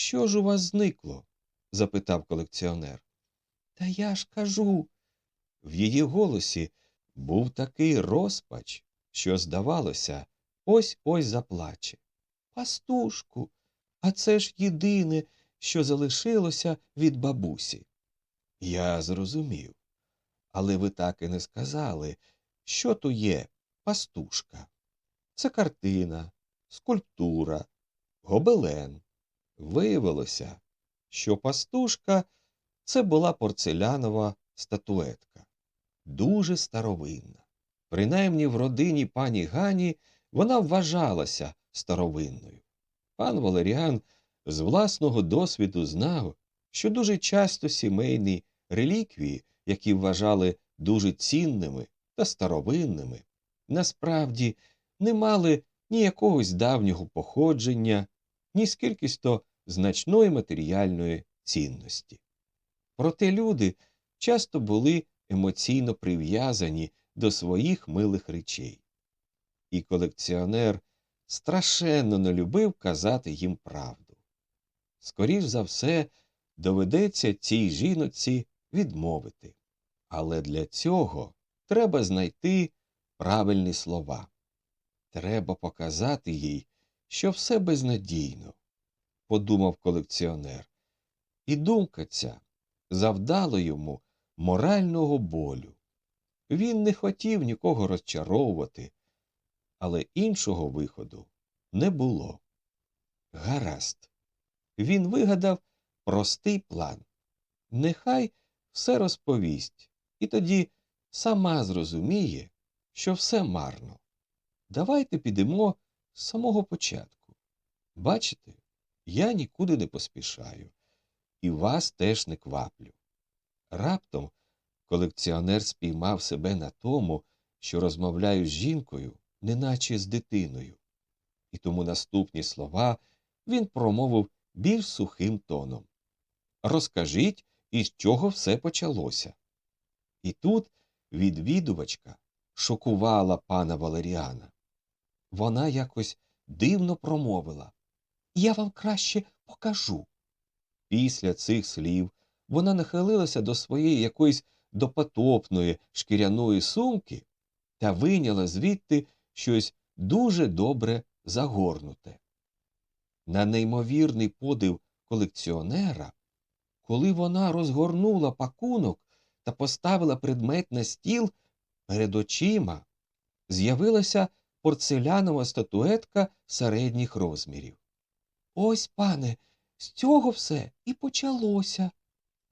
що ж у вас зникло? запитав колекціонер. Та я ж кажу. В її голосі був такий розпач, що, здавалося, ось ось заплаче. Пастушку, а це ж єдине, що залишилося від бабусі. Я зрозумів. Але ви так і не сказали, що то є пастушка. Це картина, скульптура, гобелен. Виявилося, що пастушка це була порцелянова статуетка, дуже старовинна. Принаймні в родині пані Гані вона вважалася старовинною. Пан Валеріан з власного досвіду знав, що дуже часто сімейні реліквії, які вважали дуже цінними та старовинними, насправді не мали ні якогось давнього походження, ні скількись то значної матеріальної цінності. Проте люди часто були емоційно прив'язані до своїх милих речей, і колекціонер страшенно не любив казати їм правду. Скоріш за все, доведеться цій жіноці відмовити. Але для цього треба знайти правильні слова. Треба показати їй, що все безнадійно, подумав колекціонер. І думка ця завдала йому морального болю. Він не хотів нікого розчаровувати, але іншого виходу не було. Гаразд. Він вигадав простий план. Нехай все розповість, і тоді сама зрозуміє, що все марно. Давайте підемо з самого початку. Бачите, я нікуди не поспішаю, і вас теж не кваплю. Раптом колекціонер спіймав себе на тому, що розмовляю з жінкою, неначе з дитиною, і тому наступні слова він промовив більш сухим тоном. Розкажіть, із чого все почалося. І тут відвідувачка шокувала пана Валеріана. Вона якось дивно промовила Я вам краще покажу. Після цих слів вона нахилилася до своєї якоїсь допотопної шкіряної сумки та вийняла звідти щось дуже добре загорнуте. На неймовірний подив колекціонера, коли вона розгорнула пакунок та поставила предмет на стіл перед очима, з'явилася порцелянова статуетка середніх розмірів. Ось, пане, з цього все і почалося,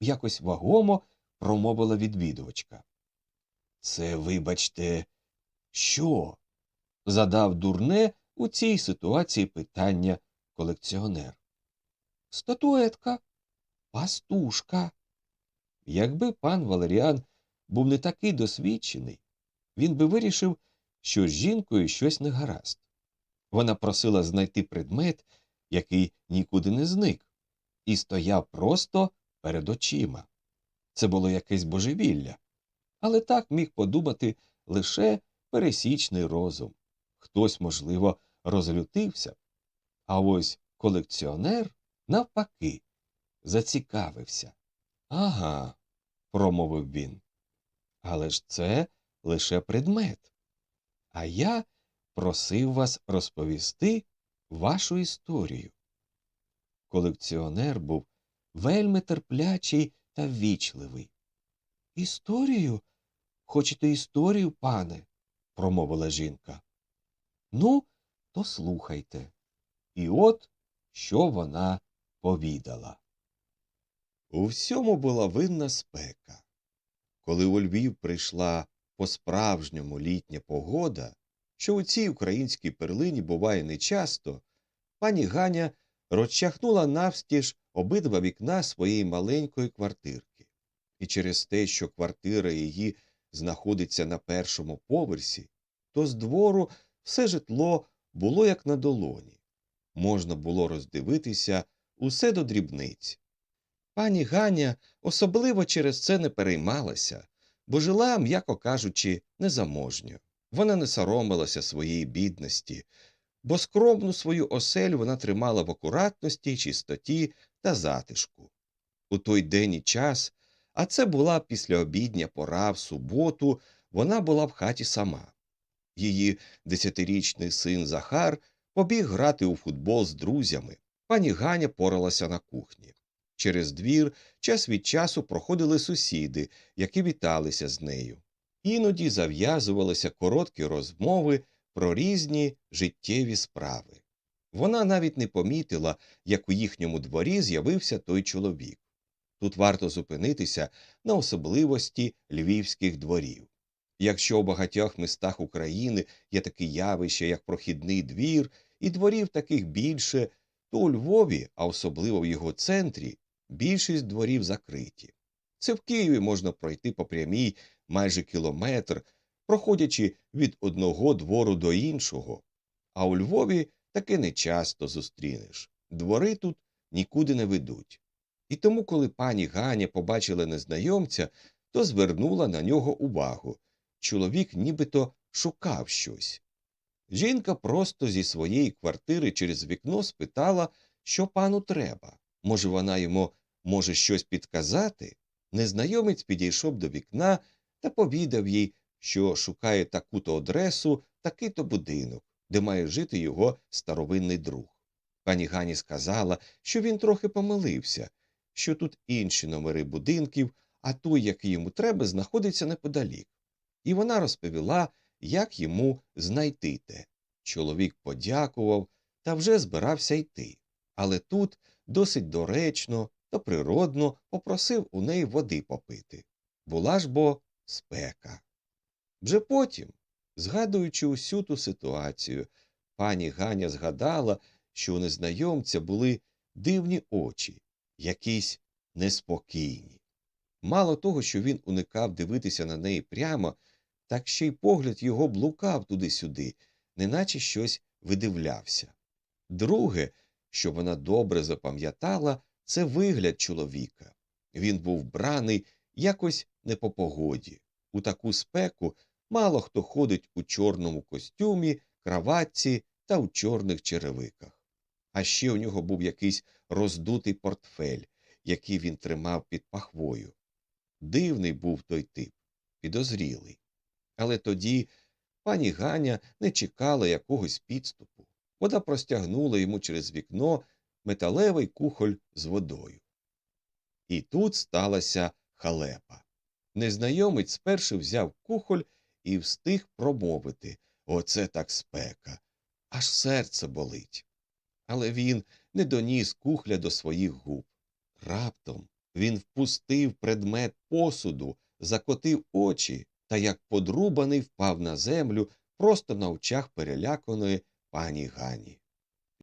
якось вагомо промовила відвідувачка. Це, вибачте, що? задав дурне у цій ситуації питання колекціонер. Статуетка, пастушка. Якби пан Валеріан був не такий досвідчений, він би вирішив, що з жінкою щось не гаразд. Вона просила знайти предмет, який нікуди не зник, і стояв просто перед очима. Це було якесь божевілля. Але так міг подумати лише пересічний розум. Хтось, можливо, розлютився. А ось колекціонер, навпаки, зацікавився. Ага, промовив він. Але ж це лише предмет. А я просив вас розповісти вашу історію. Колекціонер був вельми терплячий та ввічливий. Історію? Хочете історію, пане? промовила жінка. Ну, то слухайте. І от що вона повідала. У всьому була винна спека. Коли у Львів прийшла по справжньому літня погода, що у цій українській перлині буває нечасто, пані Ганя розчахнула навстіж обидва вікна своєї маленької квартирки, і через те, що квартира її знаходиться на першому поверсі, то з двору все житло було як на долоні. Можна було роздивитися усе до дрібниць. Пані Ганя особливо через це не переймалася, бо жила, м'яко кажучи, незаможньо. Вона не соромилася своєї бідності, бо скромну свою оселю вона тримала в акуратності, чистоті та затишку. У той день і час, а це була післяобідня пора в суботу, вона була в хаті сама. Її десятирічний син Захар побіг грати у футбол з друзями. Пані Ганя поралася на кухні. Через двір час від часу проходили сусіди, які віталися з нею. Іноді зав'язувалися короткі розмови про різні життєві справи. Вона навіть не помітила, як у їхньому дворі з'явився той чоловік. Тут варто зупинитися на особливості львівських дворів. Якщо у багатьох містах України є таке явище, як прохідний двір, і дворів таких більше, то у Львові, а особливо в його центрі, більшість дворів закриті. Це в Києві можна пройти по прямій майже кілометр, проходячи від одного двору до іншого, а у Львові таке не часто зустрінеш. Двори тут нікуди не ведуть. І тому, коли пані Ганя побачила незнайомця, то звернула на нього увагу. Чоловік нібито шукав щось. Жінка просто зі своєї квартири через вікно спитала, що пану треба. Може, вона йому може щось підказати? Незнайомець підійшов до вікна та повідав їй, що шукає таку-то адресу, такий-то будинок, де має жити його старовинний друг. Пані Гані сказала, що він трохи помилився, що тут інші номери будинків, а той, який йому треба, знаходиться неподалік. І вона розповіла, як йому знайти те. Чоловік подякував та вже збирався йти. Але тут досить доречно та природно попросив у неї води попити. Була ж бо спека. Вже потім, згадуючи усю ту ситуацію, пані Ганя згадала, що у незнайомця були дивні очі, якісь неспокійні. Мало того, що він уникав дивитися на неї прямо, так ще й погляд його блукав туди-сюди, неначе щось видивлявся. Друге, що вона добре запам'ятала, це вигляд чоловіка. Він був браний якось не по погоді. У таку спеку мало хто ходить у чорному костюмі, краватці та у чорних черевиках. А ще у нього був якийсь роздутий портфель, який він тримав під пахвою. Дивний був той тип, підозрілий. Але тоді пані Ганя не чекала якогось підступу. Вона простягнула йому через вікно металевий кухоль з водою. І тут сталася халепа. Незнайомець спершу взяв кухоль і встиг промовити Оце так спека. Аж серце болить. Але він не доніс кухля до своїх губ. Раптом він впустив предмет посуду, закотив очі та, як подрубаний, впав на землю просто на очах переляканої пані Гані.